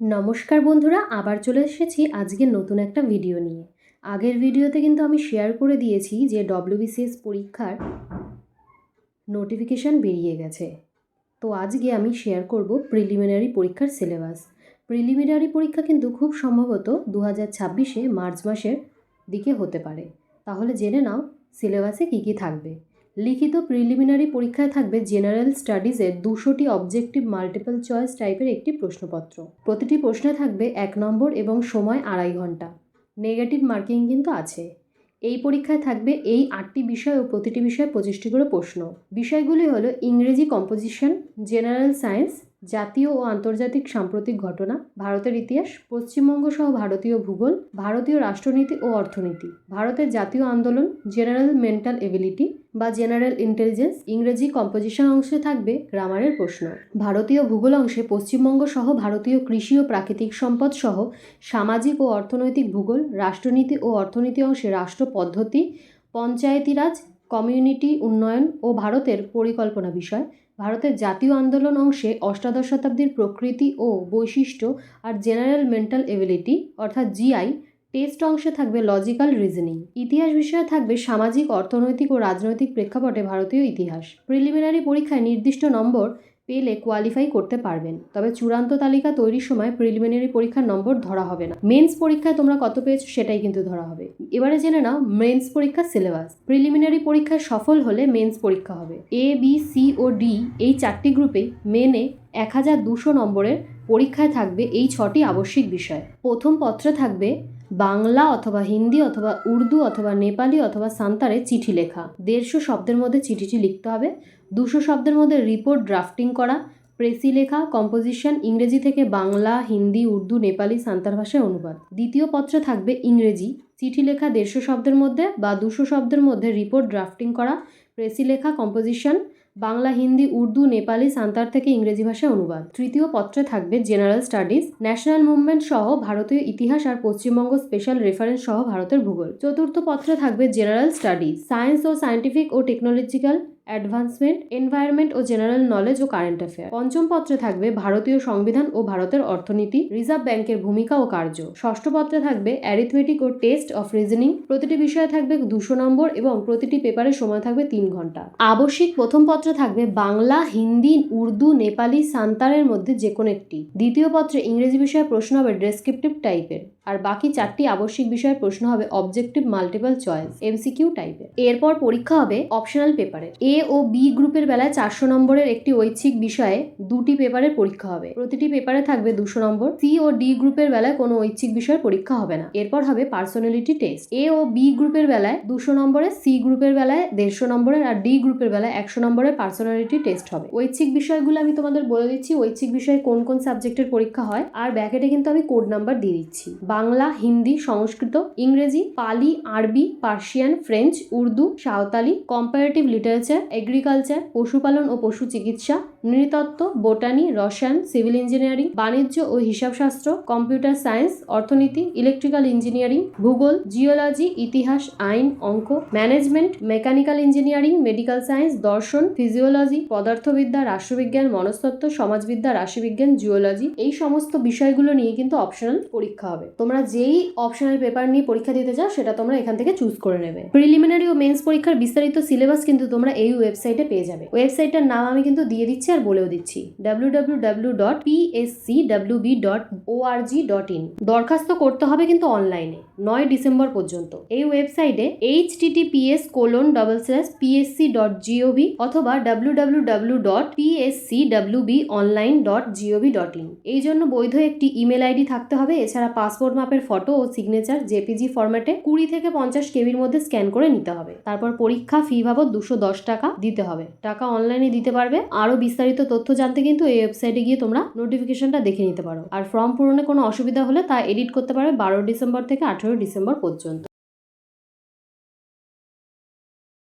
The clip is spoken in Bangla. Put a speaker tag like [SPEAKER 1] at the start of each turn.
[SPEAKER 1] নমস্কার বন্ধুরা, আবার চলে এসেছি আজকে নতুন একটা ভিডিও নিয়ে। আগের ভিডিওতে কিন্তু আমি শেয়ার করে দিয়েছি যে ডব্লিউবিসিএস পরীক্ষার নোটিফিকেশান বেরিয়ে গেছে। তো আজকে আমি শেয়ার করব প্রিলিমিনারি পরীক্ষার সিলেবাস প্রিলিমিনারি পরীক্ষা কিন্তু খুব সম্ভবত দু হাজার ছাব্বিশে মার্চ মাসের দিকে হতে পারে। তাহলে জেনে নাও সিলেবাসে কী কী থাকবে। লিখিত প্রিলিমিনারি পরীক্ষায় থাকবে জেনারেল স্টাডিজের দুশোটি অবজেক্টিভ মাল্টিপল চয়েস টাইপের একটি প্রশ্নপত্র। প্রতিটি প্রশ্নে থাকবে এক নম্বর এবং সময় আড়াই ঘণ্টা। নেগেটিভ মার্কিং কিন্তু আছে। এই পরীক্ষায় থাকবে এই আটটি বিষয় ও প্রতিটি বিষয়ে পঁচিশটি করে প্রশ্ন। বিষয়গুলি হলো ইংরেজি কম্পোজিশন জেনারেল সায়েন্স জাতীয় ও আন্তর্জাতিক সাম্প্রতিক ঘটনা, ভারতের ইতিহাস, পশ্চিমবঙ্গ সহ ভারতীয় ভূগোল, ভারতীয় রাষ্ট্রনীতি ও অর্থনীতি, ভারতের জাতীয় আন্দোলন জেনারেল মেন্টাল এবিলিটি বা জেনারেল ইন্টেলিজেন্স ইংরেজি কম্পোজিশন অংশে থাকবে গ্রামারের প্রশ্ন। ভারতীয় ভূগোল অংশে পশ্চিমবঙ্গ সহ ভারতীয় কৃষি ও প্রাকৃতিক সম্পদ সহ সামাজিক ও অর্থনৈতিক ভূগোল, রাষ্ট্রনীতি ও অর্থনীতি অংশে রাষ্ট্র পদ্ধতি পঞ্চায়েতি রাজ কমিউনিটি, উন্নয়ন ও ভারতের পরিকল্পনা বিষয়, ভারতের জাতীয় আন্দোলন অংশে অষ্টাদশ শতাব্দীর প্রকৃতি ও বৈশিষ্ট্য আর জেনারেল মেন্টাল এবিলিটি, অর্থাৎ জিআই টেস্ট অংশে থাকবে লজিক্যাল রিজনিং। ইতিহাস বিষয়ে থাকবে সামাজিক, অর্থনৈতিক ও রাজনৈতিক প্রেক্ষাপটে ভারতীয় ইতিহাস। প্রিলিমিনারি পরীক্ষায় নির্দিষ্ট নম্বর পেলে কোয়ালিফাই করতে পারবেন। তবে চূড়ান্ত তালিকা তৈরির সময় প্রিলিমিনারি পরীক্ষার নম্বর ধরা হবে না। মেন্স পরীক্ষায় তোমরা কত পেয়েছ সেটাই কিন্তু ধরা হবে। এবারে জেনে নাও মেন্স পরীক্ষার সিলেবাস প্রিলিমিনারি পরীক্ষায় সফল হলে মেন্স পরীক্ষা হবে। এ বি সি ও ডি এই চারটি গ্রুপে মেনে এক হাজার দুশো নম্বরের পরীক্ষায় থাকবে এই ছটি আবশ্যিক বিষয়। প্রথম পত্রে থাকবে বাংলা অথবা হিন্দি অথবা উর্দু অথবা নেপালি অথবা সান্তারে চিঠি লেখা। দেড়শো শব্দের মধ্যে চিঠিটি লিখতে হবে। দুশো শব্দের মধ্যে রিপোর্ট ড্রাফটিং করা। প্রেসি লেখা কম্পোজিশন ইংরেজি থেকে বাংলা, হিন্দি, উর্দু, নেপালি সান্তার ভাষায় অনুবাদ। দ্বিতীয় পত্রে থাকবে ইংরেজি। চিঠি লেখা দেড়শো শব্দের মধ্যে বা দুশো শব্দের মধ্যে রিপোর্ট ড্রাফটিং করা। প্রেসি লেখা কম্পোজিশন বাংলা, হিন্দি, উর্দু, নেপালি সান্তার থেকে ইংরেজি ভাষায় অনুবাদ। তৃতীয় পত্রে থাকবে জেনারেল স্টাডিজ ন্যাশনাল মুভমেন্ট সহ ভারতীয় ইতিহাস আর পশ্চিমবঙ্গ স্পেশাল রেফারেন্স সহ ভারতের ভূগোল। চতুর্থ পত্রে থাকবে জেনারেল স্টাডিজ সায়েন্স ও সায়েন্টিফিক ও টেকনোলজিক্যাল অ্যাডভান্সমেন্ট, এনভায়রনমেন্ট ও জেনারেল নলেজ ও কারেন্ট অ্যাফেয়ার পঞ্চম পত্রে থাকবে ভারতীয় সংবিধান ও ভারতের অর্থনীতি, রিজার্ভ ব্যাংকের ভূমিকা ও কার্য। ষষ্ঠ পত্রে থাকবে অ্যারিথমেটিক ও টেস্ট অফ রিজনিং প্রতিটি বিষয়ে থাকবে দুশো নম্বর এবং প্রতিটি পেপারের সময় থাকবে তিন ঘণ্টা। আবশ্যিক প্রথম পত্রে থাকবে বাংলা, হিন্দি, উর্দু, নেপালি সান্তারের মধ্যে যে কোনো একটি। দ্বিতীয় পত্রে ইংরেজি বিষয়ে প্রশ্ন হবে ডেসক্রিপটিভ টাইপের আর বাকি চারটি আবশ্যিক বিষয়ের প্রশ্ন হবে অবজেক্টিভ মাল্টিপল চয়েস এমসিকিউ টাইপের এরপর পরীক্ষা হবে অপশনাল পেপারে এ ও বি গ্রুপের বেলায় চারশো নম্বরের একটি ঐচ্ছিক বিষয়ে দুটি পেপারের পরীক্ষা হবে। প্রতিটি পেপারে থাকবে দুশো নম্বর। সি ও ডি গ্রুপের বেলায় কোনো ঐচ্ছিক বিষয়ের পরীক্ষা হবে না। এরপর হবে পার্সোনালিটি টেস্ট এ ও বি গ্রুপের বেলায় দুশো নম্বরের সি গ্রুপের বেলায় দেড়শো নম্বরের আর ডি গ্রুপের বেলায় একশো নম্বরের পার্সোনালিটি টেস্ট হবে। ঐচ্ছিক বিষয়গুলো আমি তোমাদের বলে দিচ্ছি, ঐচ্ছিক বিষয়ে কোন কোন সাবজেক্টের পরীক্ষা হয়। আর ব্যাকেটে কিন্তু আমি কোড নাম্বার দিয়ে দিচ্ছি। বাংলা, হিন্দি, সংস্কৃত, ইংরেজি, Pali, Arabi, Persian, French, Urdu, Santali comparative literature agriculture পশুপালন ও পশু চিকিৎসা নৃতত্ত্ব, বোটানি, রসায়ন, সিভিল ইঞ্জিনিয়ারিং, বাণিজ্য ও হিসাবশাস্ত্র, কম্পিউটার সায়েন্স, অর্থনীতি, ইলেকট্রিক্যাল ইঞ্জিনিয়ারিং, ভূগোল, জিওলজি, ইতিহাস, আইন, অঙ্ক, management, mechanical engineering, medical science, দর্শন, ফিজিওলজি, পদার্থবিদ্যা, রাষ্ট্রবিজ্ঞান, মনস্তত্ত্ব, সমাজবিদ্যা, রাশিবিজ্ঞান, জিওলজি, এই সমস্ত বিষয়গুলো নিয়ে কিন্তু অপশনাল পরীক্ষা হবে। তোমরা যেই অপশনাল পেপার নিয়ে পরীক্ষা দিতে চাও, সেটা তোমরা এখান থেকে চুজ করে নেবে। প্রিলিমিনারি ও মেন্স পরীক্ষার বিস্তারিত সিলেবাস কিন্তু তোমরা এই ওয়েবসাইটে পেয়ে যাবে। ওয়েবসাইটটার নাম আমি কিন্তু দিয়ে দিচ্ছি আর বলেও দিচ্ছি। ইন দরখাস্ত করতে হবে কিন্তু অনলাইনে, নয় ডিসেম্বর পর্যন্ত। এই ওয়েবসাইটে টিটিপিএস কোলন ডবল অথবা W W dot WB online dot dot in এই জন্য বৈধ একটি ইমেল আইডি থাকতে হবে, এছাড়া পাসপোর্ট মাপের ফটো ও সিগনেচার জেপিজি ফরম্যাটে কুড়ি থেকে পঞ্চাশ কেবির মধ্যে স্ক্যান করে নিতে হবে। তারপর পরীক্ষা ফি বাবদ দুশো দশ টাকা দিতে হবে। টাকা অনলাইনে দিতে পারবে, আরও বিস্তারিত তথ্য জানতে কিন্তু এই ওয়েবসাইটে গিয়ে তোমরা নোটিফিকেশনটা দেখে নিতে পারো। আর ফর্ম পূরণে কোনো অসুবিধা হলে তা এডিট করতে পারবে বারো ডিসেম্বর থেকে আঠেরো ডিসেম্বর পর্যন্ত।